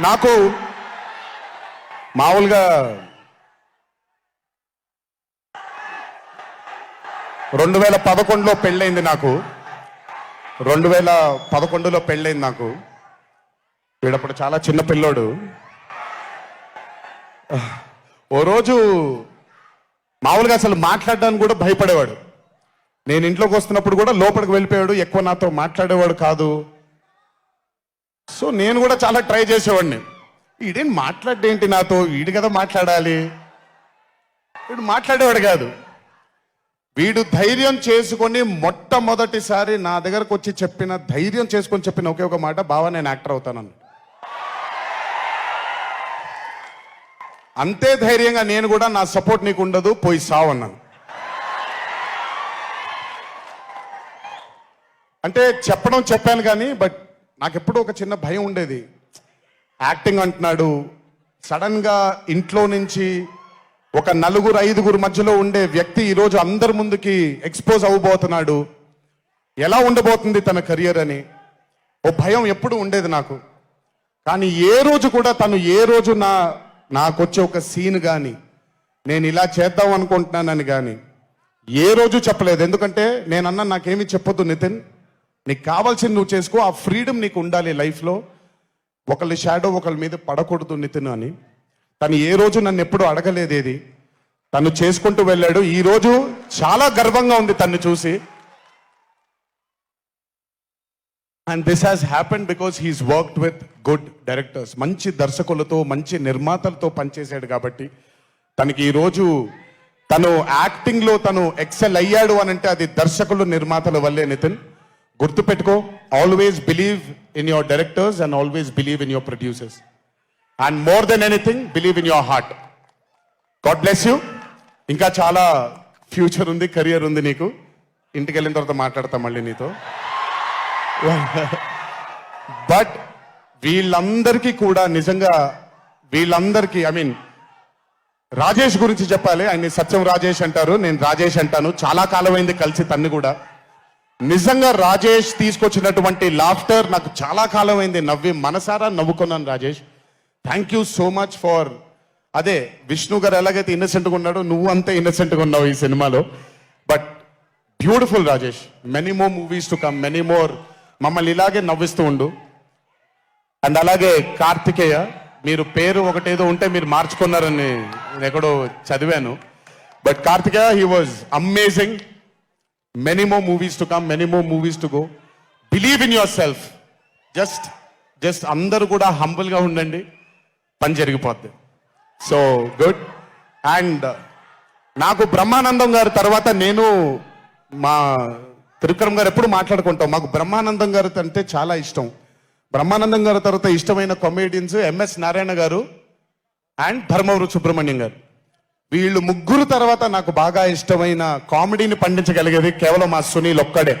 నాకు మామూలుగా రెండు వేల పదకొండులో పెళ్ళైంది నాకు. రెండు వేల పదకొండులో పెళ్ళైంది నాకు. వీడప్పుడు చాలా చిన్న పిల్లోడు. ఓ రోజు మామూలుగా అసలు మాట్లాడడానికి కూడా భయపడేవాడు. నేను ఇంట్లోకి వస్తున్నప్పుడు కూడా లోపలికి వెళ్ళిపోయాడు. ఎక్కువ నాతో మాట్లాడేవాడు కాదు. సో నేను కూడా చాలా ట్రై చేసేవాడిని. వీడేం మాట్లాడేంటి నాతో? వీడు కదా మాట్లాడాలి. వీడు మాట్లాడేవాడు కాదు. వీడు ధైర్యం చేసుకొని మొట్టమొదటిసారి నా దగ్గరకు వచ్చి చెప్పిన ధైర్యం చేసుకొని చెప్పిన ఒకే ఒక మాట బావా నేను యాక్టర్ అవుతానని అంతే ధైర్యంగా నేను కూడా నా సపోర్ట్ నీకు ఉండదు పోయి సావు అన్నాను. అంటే చెప్పడం చెప్పాను కానీ బట్ నాకు ఎప్పుడూ ఒక చిన్న భయం ఉండేది. యాక్టింగ్ అంటున్నాడు. సడన్గా ఇంట్లో నుంచి ఒక నలుగురు ఐదుగురు మధ్యలో ఉండే వ్యక్తి ఈరోజు అందరి ముందుకి ఎక్స్పోజ్ అవ్వబోతున్నాడు. ఎలా ఉండబోతుంది తన కెరియర్ అని. ఓ భయం ఎప్పుడు ఉండేది నాకు. కానీ ఏ రోజు కూడా తను ఏ రోజు నా నాకు వచ్చే ఒక సీన్ కానీ నేను ఇలా చేద్దాం అనుకుంటున్నానని కానీ ఏ రోజు చెప్పలేదు. ఎందుకంటే నేను నాకేమీ చెప్పొద్దు నితిన్. నీకు కావాల్సింది నువ్వు చేసుకో ఆ ఫ్రీడమ్ నీకు ఉండాలి లైఫ్లో. ఒకళ్ళ షాడో ఒకళ్ళ మీద పడకూడదు నితిన్ అని. తను ఏ రోజు నన్ను ఎప్పుడు అడగలేదు ఏది. తను చేసుకుంటూ వెళ్ళాడు. ఈరోజు చాలా గర్వంగా ఉంది తన్ను చూసి. And this has happen because he's worked with good directors మంచి దర్శకులతో మంచి నిర్మాతలతో పనిచేశాడు కాబట్టి. తనకి ఈరోజు తను యాక్టింగ్లో తను ఎక్సెల్ అయ్యాడు అని అంటే అది దర్శకులు నిర్మాతల వల్లే నితిన్. గుర్తుపెట్టుకో always believe in your directors and always believe in your producers and more than anything believe in your heart God bless you ఇంకా చాలా ఫ్యూచర్ ఉంది కెరియర్ ఉంది నీకు. ఇంటికి వెళ్ళిన తర్వాత మాట్లాడతాం మళ్ళీ నీతో. బట్ వీళ్ళందరికీ కూడా నిజంగా వీళ్ళందరికీ ఐ మీన్ రాజేష్ గురించి చెప్పాలి. ఆయన సత్యం రాజేష్ అంటారు నేను రాజేష్ అంటాను. చాలా కాలమైంది కలిసి తన్ని కూడా. నిజంగా రాజేష్ తీసుకొచ్చినటువంటి లాఫ్టర్ నాకు చాలా కాలం అయింది నవ్వి మనసారా నవ్వుకున్నాను Rajesh. Thank you so much for అదే విష్ణు గారు ఎలాగైతే ఇన్నసెంట్గా ఉన్నాడో నువ్వు అంతే ఇన్నసెంట్గా ఉన్నావు ఈ సినిమాలో. But beautiful Rajesh. Many more movies to come many more మమ్మల్ని ఇలాగే నవ్విస్తూ ఉండు. అండ్ అలాగే కార్తికేయ మీరు పేరు ఒకటేదో ఉంటే మీరు మార్చుకున్నారని నేను ఎక్కడో చదివాను. But Karthikeya he was amazing many more movies to come many more movies to go believe in yourself just just అందరూ కూడా humble ఉండండి. పని జరిగిపోద్ది. సో గుడ్ అండ్ నాకు బ్రహ్మానందం గారి తర్వాత నేను మా త్రివిక్రమ్ గారు ఎప్పుడు మాట్లాడుకుంటాం. మాకు బ్రహ్మానందం గారు అంటే చాలా ఇష్టం. బ్రహ్మానందం గారి తర్వాత ఇష్టమైన కామెడియన్స్ ఎంఎస్ నారాయణ గారు అండ్ ధర్మవరు సుబ్రహ్మణ్యం గారు. వీళ్ళు ముగ్గురు తర్వాత నాకు బాగా ఇష్టమైన కామెడీని పండించగలిగేది కేవలం మా సునీల్ ఒక్కడే.